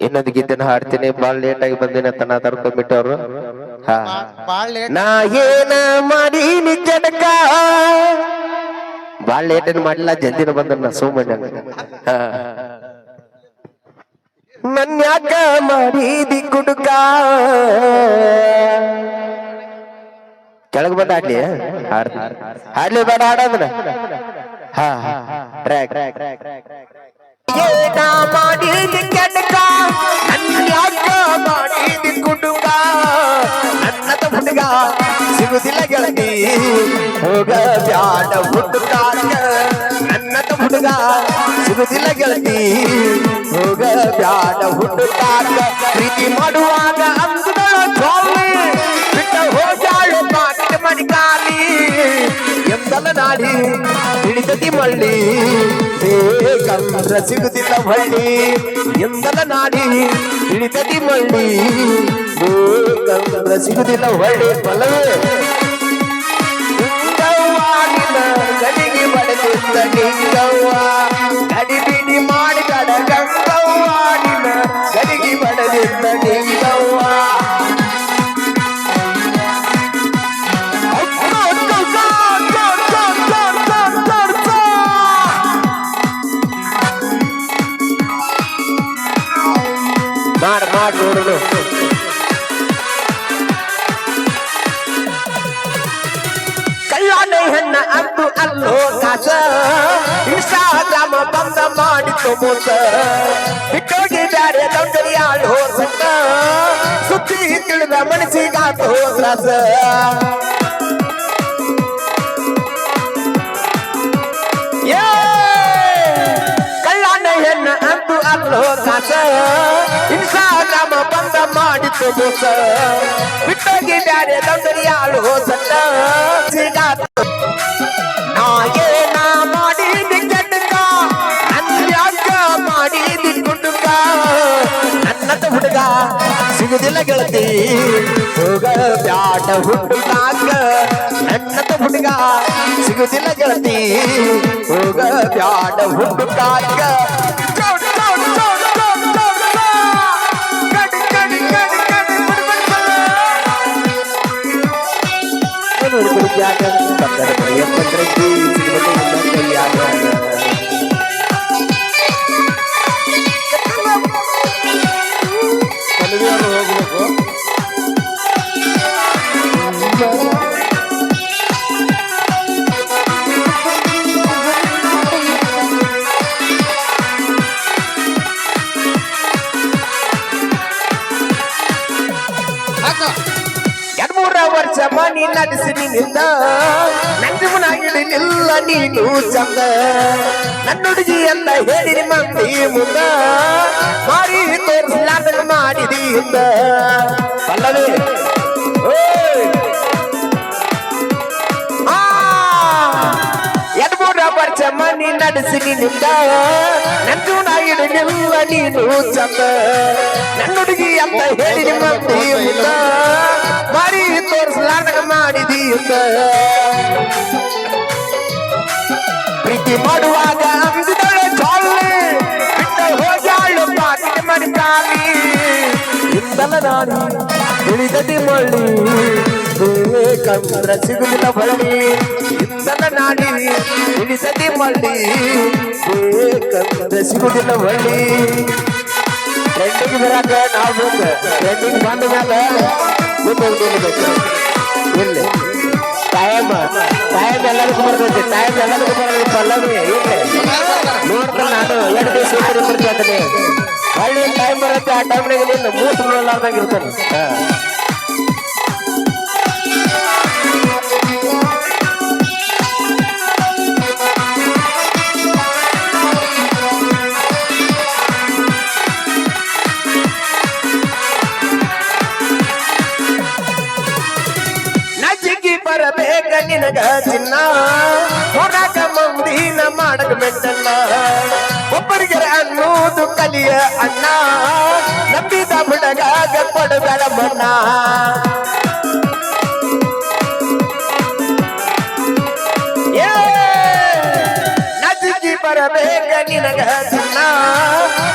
ಇನ್ನೊಂದು ಗೀತೆನ ಹಾಡ್ತೀನಿ. ಬಾಳ್ ಲೇಟ್ ಆಗಿ ಬಂದಿನ ತನ್ನ ತರ್ಕೊಂಡ್ಬಿಟ್ಟವ್ರು ಹಾ. ನಾ ಏನ ಮಾಡೀನಿ ಜಡಕ ಬಾಳ್ ಲೇಟ್ ಏನ್ ಮಾಡಿಲ್ಲ ಜಲ್ದಿನ ಬಂದ ಸುಮ್ಮನೆ ನನ್ಯಾಕ ಮಾಡಿದಿ ಕುಡುಕ? ಕೆಳಗ್ ಬಂದ ಹಾಡ್ಲಿ ಆಡ್ಲಿ ಹಾಡ್ಲಿ ಬೇಡ ಹಾಡೋದ್ರ ಹಾ ಟ್ರ್ಯಾಕ್. ಏನ ಮಾಡೀದಿ ಸಿಗುದಿಲ್ಲ ಗೆಳತಿ ಹೋಗ ಬ್ಯಾಡ ಹುಡುಕಾಕ ನನ್ನದ ಹುಡುಗ ಸಿಗುದಿಲ್ಲ ಗೆಳತಿ ಹೋಗ ಬ್ಯಾಡ ಹುಡುಕಾಕ ಪ್ರೀತಿ ಮಾಡುವಾಗ ಅಂದಗಳ ಎಂದಲ ನಾಡಿ ಹಿಡಿದತಿ ಮಳ್ಳಿ. ಬೇಕಂದ್ರ ಸಿಗುದಿಲ್ಲ ಹೊಳ್ಳಿ ಎಂದಲ ನಾಡಿ, ಹಿಡಿದತಿ ಮಳ್ಳಿ. ಬೇಕಂದ್ರ ಸಿಗುದಿಲ್ಲ ಹೊಳ್ಳಿ ನಿಂಗವ್ವಾಗಿನ ಗಡಿಗೆ ಬಡದಿದ್ದ ನಿಂಗವ್ವ ಗಡಿ ಅಂದು ಅಲ್ಲೋ ಕಾಸ. ಇನ್ಸ್ಟಾಗ್ರಾಮ ಬಂದ ಮಾಡಿತು ಮೋಸ ಬಿಟ್ಟೋಗಿ ಬ್ಯಾರೆ ದೊಡ್ಡರಿ ಆಡೋ ಸತ್ತ ಸುದ್ದಿ ತಿಳಿದ ಮನಸ್ಸಿಗಾತೋ ಅಂದು ಅಲ್ಲೋ ಕಾಸ ಇನ್ಸ್ಟಾಗ್ರಾಮ ಬಂದ ಮಾಡಿತು ಮೋಸ ಬಿಟ್ಟೋಗಿ ಬ್ಯಾರೆ ದೊಡ್ಡರಿ ಆಳು ಸತ್ತ ಸಿಗಾತ ಸಿಗುದಿಲ್ಲ ಗೆಳತಿ. ಹೋಗ ಬ್ಯಾಟ ಹುಡುಗಾಕ ನನ್ನದ ಹುಡುಗ ಸಿಗುದಿಲ್ಲ ಗೆಳತಿ. ಹೋಗ ಬ್ಯಾಟ ಹುಡುಗಾಕ ಎರಡ್ಮೂರ ವರ್ಷ ಮನಿ ನಡೆಸಿ ನಿನ್ನಿಂದ. ನಂಜುಮನಾಗಿಡಿ ನಿಲ್ಲ ನೀನು ಚಂದ. ನನ್ನ ಹುಡುಗಿ ಅಂತ ಹೇಳಿರಿ ಮಂದಿ ಮುಂದ. ಮಾರಿ ತೋರಿಸಲಾದ ಮಾಡಿದಿ ಹಿಂದ. ವರ್ಷ ಮನಿ ನಡೆಸಿ ನಿನ್ನಿಂದ. ನಂಜುನಾಗಿಡಿ ನಿಲ್ಲ ನೀನು ಚಂದ. ನನ್ನ ಅಂತ ಹೇಳಿ ನಿಮ್ಮ ಮುಂದ ಬಾರಿ ತೋರಿಸಲಾರ್ದಾಗ ಮಾಡಿದಿ ಇಂದ ಪ್ರೀತಿ ಮಾಡುವಾಗ ಅಂದಿದಳೆ ಚಾಲೆ ಬಿಟ್ಟ ಇಂದಲ ನಾನು ತಿಳಿದದಿ ಮಳ್ಳಿ. ಬೇಕಂದ್ರ ಸಿಗುದಿಲ್ಲ ಬಳ್ಳಿ ಇಂದಲ ನಾಡಿ ತಿಳಿಸದಿ ಮಳ್ಳಿ. ಬೇಕಂದ್ರ ಸಿಗುದಿಲ್ಲ ಬಳ್ಳಿ ಟ್ರೆಂಡಿಂಗ್ ಬರಾಕ ನಾವು ಬೇಕು ಟ್ರೆಂಡಿಂಗ್ ಬಂದ ಮೇಲೆ ಮುಂದೆ ನಿಲ್ಬೇಕು. ಇಲ್ಲಿ. ಟೈಮ್ ಟೈಮ್ ಎಲ್ಲರಿಗೂ ಬರ್ತೈತಿ ಟೈಮ್ ಎಲ್ಲರಿಗೂ ಬರೋದು ಪಲ್ಲವಿ, ಇಲ್ಲಿ. ನೋಡ್ತಾನೆ ನಾನು ಎರಡು ದಿವಸ ಬರ್ತೀನಿ ಹಳ್ಳಿ ಟೈಮ್ ಬರುತ್ತೆ ಆ ಟೈಮ್ನಾಗ ನೀನು ಮೂರು ನೋಡ್ಲಾರ್ದಂಗ ಇರ್ತಾನೆ. ನಿನಗ ಚಿನ್ನ ಹೊರಗ ಮಂದಿನ ಮಾಡಕ ಮೆಟ್ಟಣ್ಣ. ಒಬ್ಬರಿಗೆ ಅನ್ನೋದು ಕಲಿಯ ಅಣ್ಣ. ನಂಬಿದ ಹುಡುಗಾಗ ಕೊಡಬೇಡ ಬಣ್ಣ ಏ ನಜಿಗಿ ಬರಬೇಕ ನಿನಗ ಚಿನ್ನ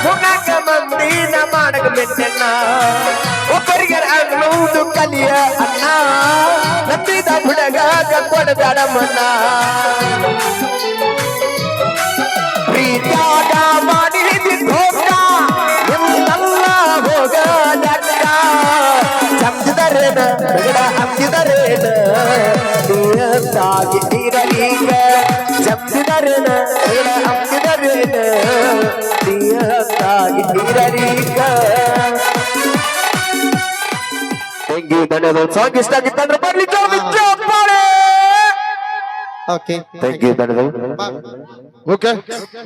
ಹುಣಕ ಮಂದಿನ ಮಾಡಕ ಮೆಟ್ಟಣ್ಣ. ಒಬ್ಬರಿಗೆ ಅನ್ನೋದು ಕಲಿಯ ಹುಡುಗ ಕೊಡಬೇಡ ಮನ ಪ್ರೀತ್ಯಾಗ ಮಾಡಿದಿ ಧೋಕ ನಿಮ್ಮೆಲ್ಲ ಹೋಗ ಡಕ್ಕ ಚಮ್ದಿದರೇನ ಬಿಡ ಹಂದಿದರೇನ ನೀಯತ್ತಾಗಿ ಇರಲೀಗ ಚಮ್ದಿದರೇನ ಬಿಡ ಹಂದಿದರೇನ ನೀಯತ್ತಾಗಿ ಇರಲೀಗ ಸಾಂಗ್ ಇಷ್ಟ ಆಗಿತ್ತಂದ್ರೆ ಬರ್ಲಿ ಜೋಗಿ ಚಪ್ಪಾಳೆ okay Okay. Thank you, Daniel. Okay. okay. okay.